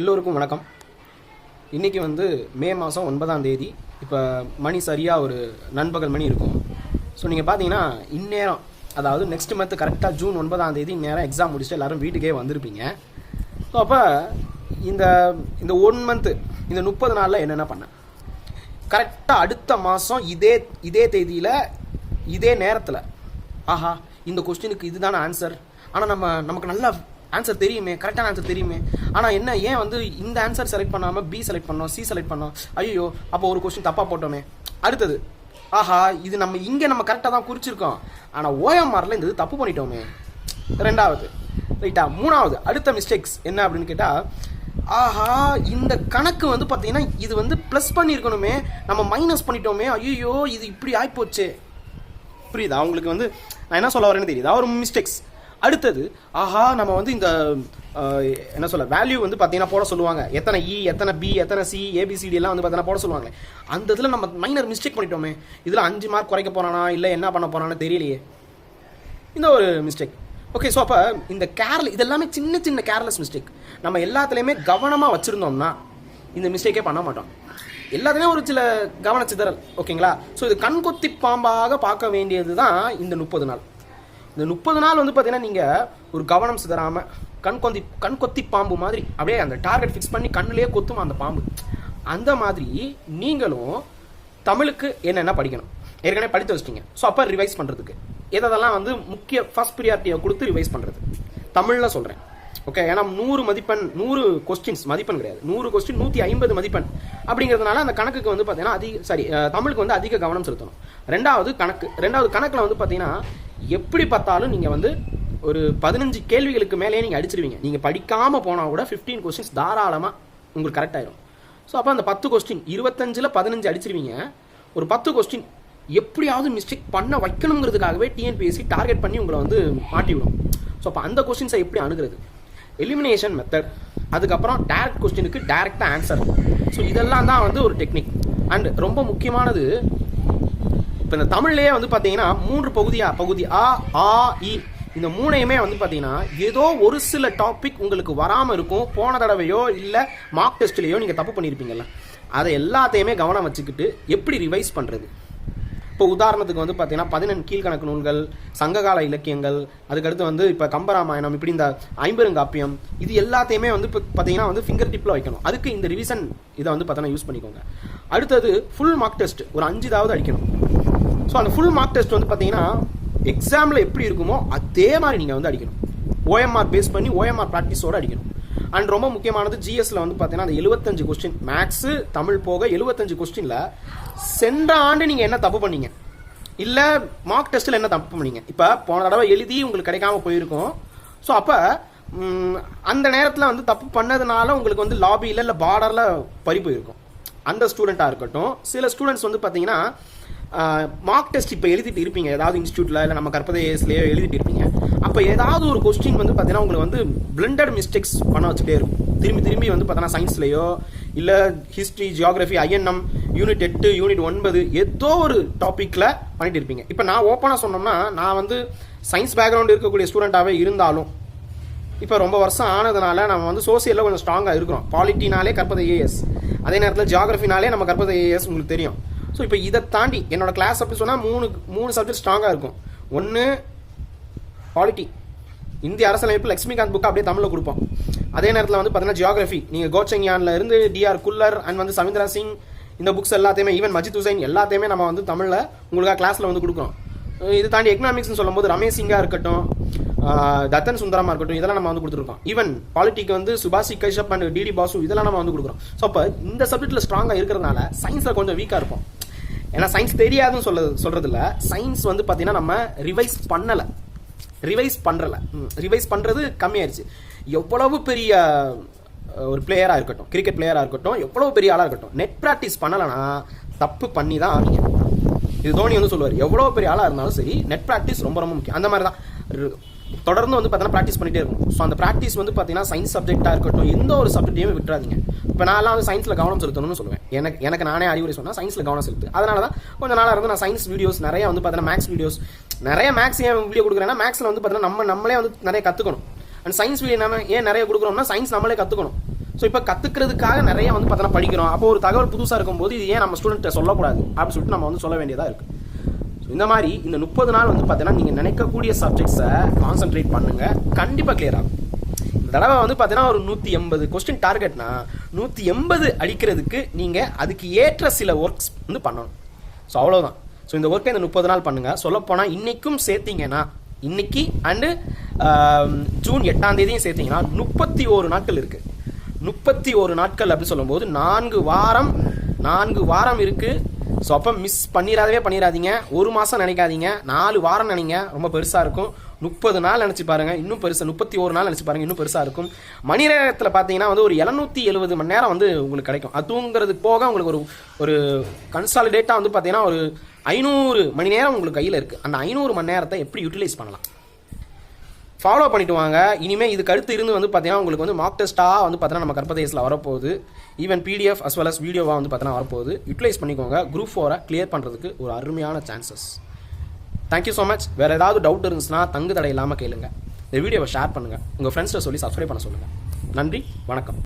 எல்லோருக்கும் வணக்கம். இன்றைக்கி வந்து மே மாதம் ஒன்பதாம் தேதி. இப்போ மணி சரியாக ஒரு நண்பகல் மணி இருக்கும். ஸோ நீங்கள் பார்த்தீங்கன்னா இந்நேரம் அதாவது நெக்ஸ்ட் மந்த் கரெக்டாக ஜூன் ஒன்பதாம் தேதி இந்நேரம் எக்ஸாம் முடிச்சுட்டு எல்லாரும் வீட்டுக்கே வந்திருப்பீங்க. ஸோ அப்போ இந்த இந்த ஒன் மந்த்து இந்த முப்பது நாளில் என்னென்ன பண்ணேன் கரெக்டாக அடுத்த மாதம் இதே இதே தேதியில் இதே நேரத்தில் ஆஹா இந்த கொஸ்டினுக்கு இதுதான ஆன்சர் ஆனால் நம்ம நமக்கு நல்லா ஆன்சர் தெரியுமே கரெக்டான ஆன்சர் தெரியுமே. ஆனால் என்ன ஏன் வந்து இந்த ஆன்சர் செலக்ட் பண்ணாமல் பி செலக்ட் பண்ணோம் சி செலக்ட் பண்ணோம்? ஐயோ அப்போ ஒரு கொஸ்டின் தப்பாக போட்டோமே. அடுத்தது ஆஹா இது நம்ம இங்கே நம்ம கரெக்டாக தான் குறிச்சிருக்கோம். ஆனால் ஓஎம்ஆரில் இந்த இது தப்பு பண்ணிட்டோமே. ரெண்டாவது ரைட்டா மூணாவது அடுத்த மிஸ்டேக்ஸ் என்ன அப்படின்னு கேட்டால் ஆஹா இந்த கணக்கு வந்து பார்த்தீங்கன்னா இது வந்து ப்ளஸ் பண்ணியிருக்கணுமே நம்ம மைனஸ் பண்ணிட்டோமே. ஐயோ இது இப்படி ஆகிப்போச்சு புரியுதா? அவங்களுக்கு வந்து நான் என்ன சொல்ல வரேன்னு தெரியுதா? ஒரு மிஸ்டேக்ஸ் அடுத்தது ஆஹா நம்ம வந்து இந்த என்ன சொல்ல வேல்யூ வந்து பார்த்தீங்கன்னா போட சொல்லுவாங்க. எத்தனை இ எத்தனை பி எத்தனை சி ஏபிசிடி எல்லாம் வந்து பார்த்தீங்கன்னா போட சொல்லுவாங்க அந்த இதில் நம்ம மைனர் மிஸ்டேக் பண்ணிட்டோமே. இதில் அஞ்சு மார்க் குறைக்க போகிறானா இல்லை என்ன பண்ண போகிறான்னு தெரியலையே. இந்த ஒரு மிஸ்டேக் ஓகே ஸோ அப்போ இந்த கேர்ல இதெல்லாமே சின்ன சின்ன கேர்லெஸ் மிஸ்டேக் நம்ம எல்லாத்துலேயுமே கவனமாக வச்சுருந்தோம்னா இந்த மிஸ்டேக்கே பண்ண மாட்டோம். எல்லாத்துலேயும் ஒரு சில கவனச்சிதறல் ஓகேங்களா ஸோ இது கண்கொத்தி பாம்பாக பார்க்க வேண்டியது தான் இந்த முப்பது நாள். இந்த முப்பது நாள் வந்து பார்த்தீங்கன்னா நீங்கள் ஒரு கவனம் சிதறாமல் கண் கொந்தி கண் கொத்தி பாம்பு மாதிரி அப்படியே அந்த டார்கெட் ஃபிக்ஸ் பண்ணி கண்ணிலேயே கொத்தும் அந்த பாம்பு. அந்த மாதிரி நீங்களும் தமிழுக்கு என்னென்ன படிக்கணும்? ஏற்கனவே படித்து வச்சிட்டீங்க. ஸோ அப்போ ரிவைஸ் பண்ணுறதுக்கு எதெல்லாம் வந்து முக்கிய ஃபர்ஸ்ட் ப்ரியாரிட்டியை கொடுத்து ரிவைஸ் பண்ணுறது தமிழில் சொல்கிறேன் ஓகே ஏன்னா நூறு மதிப்பெண் நூறு கொஸ்டின்ஸ் மதிப்பெண் கிடையாது. நூறு கொஸ்டின் நூற்றி ஐம்பது மதிப்பெண். அப்படிங்கிறதுனால அந்த கணக்குக்கு வந்து பார்த்தீங்கன்னா அதிக சாரி தமிழுக்கு வந்து அதிக கவனம் செலுத்தணும். ரெண்டாவது கணக்கு ரெண்டாவது கணக்கில் வந்து பார்த்தீங்கன்னா எப்படி பார்த்தாலும் நீங்கள் வந்து ஒரு பதினஞ்சு கேள்விகளுக்கு மேலேயே நீங்கள் அடிச்சிருவீங்க. நீங்கள் படிக்காமல் போனால் கூட ஃபிஃப்டீன் கொஸ்டின்ஸ் தாராளமாக உங்களுக்கு கரெக்ட் ஆயிரும். ஸோ அப்போ அந்த பத்து கொஸ்டின் இருபத்தஞ்சில் பதினஞ்சு அடிச்சிருவீங்க. ஒரு பத்து கொஸ்டின் எப்படியாவது மிஸ்டேக் பண்ண வைக்கணுங்கிறதுக்காகவே டிஎன்பிஎஸ்சி டார்கெட் பண்ணி உங்களை வந்து மாட்டி விடும் ஸோ அப்போ அந்த கொஸ்டின்ஸை எப்படி அணுகிறது? எலிமினேஷன் மெத்தட் அதுக்கப்புறம் டேரக்ட் கொஸ்டினுக்கு டேரெக்டாக ஆன்சர் ஸோ இதெல்லாம் தான் வந்து ஒரு டெக்னிக் அண்ட் ரொம்ப முக்கியமானது இப்போ இந்த தமிழ்லேயே வந்து பார்த்தீங்கன்னா மூன்று பகுதியாக பகுதி ஆ ஆ இ. இந்த மூணையுமே வந்து பார்த்தீங்கன்னா ஏதோ ஒரு சில டாபிக் உங்களுக்கு வராமல் இருக்கும். போன தடவையோ இல்லை மார்க் டெஸ்ட்லேயோ நீங்கள் தப்பு பண்ணியிருப்பீங்கல்ல அதை எல்லாத்தையுமே கவனம் வச்சுக்கிட்டு எப்படி ரிவைஸ் பண்ணுறது இப்போ உதாரணத்துக்கு வந்து பார்த்தீங்கன்னா பதினெண் கீழ்கணக்கு நூல்கள் சங்ககால இலக்கியங்கள் அதுக்கடுத்து வந்து இப்போ கம்பராமாயணம் இப்படி இந்த ஐம்பெருங்காப்பியம் இது எல்லாத்தையுமே வந்து இப்போ பார்த்தீங்கன்னா வந்து ஃபிங்கர் டிப்பில் வைக்கணும். அதுக்கு இந்த ரிவிஷன் இதை வந்து பார்த்தீங்கன்னா யூஸ் பண்ணிக்கோங்க. அடுத்தது ஃபுல் மார்க் டெஸ்ட் ஒரு அஞ்சுதாவது அடிக்கணும். ஸோ அந்த ஃபுல் மார்க் டெஸ்ட் வந்து பார்த்தீங்கன்னா எக்ஸாமில் எப்படி இருக்குமோ அதே மாதிரி நீங்கள் வந்து அடிக்கணும். ஓஎம்ஆர் பேஸ் பண்ணி ஓஎம்ஆர் ப்ராக்டிஸோடு அடிக்கணும். அண்ட் ரொம்ப முக்கியமானது ஜிஎஸ்ல வந்து பார்த்தீங்கன்னா அந்த எழுபத்தஞ்சு கொஸ்டின் மேக்ஸு தமிழ் போக எழுபத்தஞ்சு கொஸ்டினில் சென்ற ஆண்டு நீங்கள் என்ன தப்பு பண்ணீங்க? இல்லை மார்க் டெஸ்ட்டில் என்ன தப்பு பண்ணீங்க? இப்போ போன தடவை எழுதி உங்களுக்கு கிடைக்காம போயிருக்கும். ஸோ அப்போ அந்த நேரத்தில் வந்து தப்பு பண்ணதுனால உங்களுக்கு வந்து லாபியில் இல்லை பார்டரில் பறி போயிருக்கும். அந்த ஸ்டூடெண்ட்டாக இருக்கட்டும். சில ஸ்டூடெண்ட்ஸ் வந்து பார்த்தீங்கன்னா மார்க் டெஸ்ட் இப்போ எழுதிட்டு இருப்பீங்க. ஏதாவது இன்ஸ்டியூட்டில் இல்லை நம்ம கற்பதேஸ்லேயோ எழுதிட்டு இருப்பீங்க. அப்போ ஏதாவது ஒரு கொஸ்டின் வந்து பார்த்தீங்கன்னா உங்களுக்கு வந்து பிளண்டட் மிஸ்டேக்ஸ் பண்ண வச்சுட்டே இருக்கும். திரும்பி திரும்பி வந்து பார்த்தீங்கன்னா சயின்ஸ்லேயோ இல்லை ஹிஸ்ட்ரி ஜியாகிரஃபி ஐஎன்எம் யூனிட் எட்டு யூனிட் ஒன்பது ஏதோ ஒரு டாப்பிக்கில் பண்ணிட்டு இருப்பீங்க. இப்போ நான் ஓப்பனாக சொன்னோம்னா நான் வந்து சயின்ஸ் பேக்ரவுண்ட் இருக்கக்கூடிய ஸ்டூடெண்ட்டாகவே இருந்தாலும் இப்போ ரொம்ப வருஷம் ஆனதுனால நம்ம வந்து சோசியலில் கொஞ்சம் ஸ்ட்ராங்காக இருக்கிறோம். பாலிட்டினாலே கற்பதை ஏஎஸ் அதே நேரத்தில் ஜியாகிரஃபினாலே நம்ம கற்பதை ஏஎஸ் உங்களுக்கு தெரியும். ஸோ இப்போ இதை தாண்டி என்னோட கிளாஸ் அப்படி சொன்னால் மூணு மூணு சப்ஜெக்ட் ஸ்ட்ராங்காக இருக்கும். ஒன்று பாலிட்டி இந்திய அரசியலமைப்பு லக்ஷ்மிகாந்த் புக்கு அப்படியே தமிழில் கொடுப்போம். அதே நேரத்தில் வந்து பார்த்தீங்கன்னா ஜியாகிரஃபி நீங்கள் கோச்சங்யான்ல இருந்து டிஆர் குல்லர் அண்ட் வந்து சமிந்திரா சிங் இந்த புக்ஸ் எல்லாத்தையுமே ஈவன் மஜித் ஹுசைன் எல்லாத்தையுமே நம்ம வந்து தமிழில் உங்களுக்காக கிளாஸில் வந்து கொடுக்குறோம். இது தாண்டி எக்கனாமிக்ஸ்னு சொல்லும்போது ரமேஷ் சிங்காக இருக்கட்டும் தத்தன் சுந்தரமாக இருக்கட்டும் இதெல்லாம் நம்ம வந்து கொடுத்துருக்கோம். ஈவன் பாலிட்டிக்கு வந்து சுபாஷி கைஷப் அண்ட் டிடி பாசு இதெல்லாம் நம்ம வந்து கொடுக்குறோம். ஸோ அப்போ இந்த சப்ஜெக்ட்டில் ஸ்ட்ராங்காக இருக்கிறதுனால சயின்ஸில் கொஞ்சம் வீக்காக இருப்போம். ஏன்னா சயின்ஸ் தெரியாதுன்னு சொல்ல சொல்கிறதில்ல சயின்ஸ் வந்து பார்த்தீங்கன்னா நம்ம ரிவைஸ் பண்ணலை. ரிவைஸ் பண்ணுறல ரிவைஸ் பண்ணுறது கம்மியாயிருச்சு. எவ்வளவு பெரிய ஒரு பிளேயராக இருக்கட்டும் கிரிக்கெட் பிளேயராக இருக்கட்டும் எவ்வளவு பெரிய ஆளாக இருக்கட்டும் நெட் ப்ராக்டிஸ் பண்ணலைன்னா தப்பு பண்ணி தான் ஆவீங்க. இது தோனி வந்து சொல்லுவார் எவ்வளோ பெரிய ஆளாக இருந்தாலும் சரி நெட் ப்ராக்டிஸ் ரொம்ப ரொம்ப முக்கியம். அந்த மாதிரி தான் தொடர்ந்து வந்து பார்த்தீங்கன்னா ப்ராக்டிஸ் பண்ணிகிட்டே இருக்கும் ஸோ அந்த ப்ராக்டிஸ் வந்து பார்த்தீங்கன்னா சயின்ஸ் சப்ஜெக்டாக இருக்கட்டும் எந்த ஒரு சப்ஜெக்ட்டையுமே விட்டுறாதீங்க. இப்போ நான்லாம் வந்து சயின்ஸில் கவனம் செலுத்தணும்னு சொல்லுவேன். எனக்கு எனக்கு நானே அறிவுரை சொன்னால் சயின்ஸில் கவனம் செலுத்து. அதனால தான் கொஞ்சம் நாளாக இருந்து நான் சயின்ஸ் வீடியோஸ் நிறைய வந்து பார்த்தீங்கன்னா மேக்ஸ் வீடியோஸ் நிறைய மேக்ஸ் ஏன் வீடியோ கொடுக்குறேன்னா மேக்ஸில் வந்து பார்த்தீங்கன்னா நம்ம நம்மளே வந்து நிறைய கற்றுக்கணும் அண்ட் சயின்ஸ் வீடியோ நம்ம ஏன் நிறைய கொடுக்குறோம்னா சயின்ஸ் நம்மளே கற்றுக்கணும் ஸோ இப்போ கற்றுக்கிறதுக்காக நிறைய வந்து பார்த்தீங்கன்னா படிக்கிறோம். அப்போ ஒரு தகவல் புதுசாக இருக்கும்போது இது ஏன் நம்ம ஸ்டூடெண்ட்டை சொல்லக்கூடாது அப்படின்னு சொல்லிட்டு நம்ம வந்து சொல்ல வேண்டியதாக இருக்குது இந்த மாதிரி இந்த முப்பது நாள் வந்து பார்த்தீங்கன்னா நீங்கள் நினைக்கக்கூடிய சப்ஜெக்ட்ஸை கான்சென்ட்ரேட் பண்ணுங்க. கண்டிப்பாக கிளியர் ஆகும். இந்த தடவை வந்து பார்த்தீங்கன்னா ஒரு நூற்றி எண்பது கொஸ்டின் டார்கெட்னா நூற்றி எண்பது அடிக்கிறதுக்கு நீங்கள் அதுக்கு ஏற்ற சில ஒர்க்ஸ் வந்து பண்ணணும். ஸோ அவ்வளோதான் ஸோ இந்த ஒர்க்கை இந்த முப்பது நாள் பண்ணுங்கள் சொல்லப்போனால் இன்றைக்கும் சேர்த்தீங்கன்னா இன்னைக்கு அண்டு ஜூன் எட்டாம் தேதியும் சேர்த்தீங்கன்னா முப்பத்தி ஓரு நாட்கள் இருக்குது முப்பத்தி ஒரு நாட்கள் அப்படின்னு சொல்லும்போது நான்கு வாரம் நான்கு வாரம் இருக்குது ஸோ அப்போ மிஸ் பண்ணிடாதவே பண்ணிடாதீங்க ஒரு மாதம் நினைக்காதீங்க. நாலு வாரம் நினைங்க. ரொம்ப பெருசாக இருக்கும். முப்பது நாள் நினச்சி பாருங்க. இன்னும் பெருசாக முப்பத்தி ஒரு நாள் நினச்சி பாருங்க. இன்னும் பெருசாக இருக்கும். மணி நேரத்தில் பார்த்தீங்கன்னா வந்து ஒரு எழுநூத்தி எழுபது மணி நேரம் வந்து உங்களுக்கு கிடைக்கும். அதுங்கிறது போக உங்களுக்கு ஒரு ஒரு கன்சாலிடேட்டாக வந்து பார்த்தீங்கன்னா ஒரு ஐநூறு மணி நேரம் உங்களுக்கு கையில் இருக்குது அந்த ஐநூறு மணி நேரத்தை எப்படி யூட்டிலைஸ் பண்ணலாம்? ஃபாலோ பண்ணிட்டு வாங்க. இனிமேல் இதுக்கு அடுத்து இருந்து வந்து பார்த்தீங்கன்னா உங்களுக்கு வந்து மார்க் டெஸ்ட்டாக வந்து பார்த்தீங்கன்னா நம்ம கற்பதேசில் வரப்போகுது. Even PDF as well as வீடியோவாக வந்து பார்த்தீங்கன்னா வரப்போகுது. யூட்டிலைஸ் பண்ணிக்கோங்க. குரூப் ஃபோரை கிளியர் பண்ணுறதுக்கு ஒரு அருமையான சான்சஸ் தேங்க்யூ ஸோ மச் வேறு ஏதாவது டவுட் இருந்துச்சுன்னா தங்கு தடை இல்லாமல் கேளுங்க. இந்த வீடியோவை ஷேர் பண்ணுங்கள் உங்கள் ஃப்ரெண்ட்ஸ்கிட்ட சொல்லி சப்ஸ்கிரைப் பண்ண சொல்லுங்கள் நன்றி. வணக்கம்.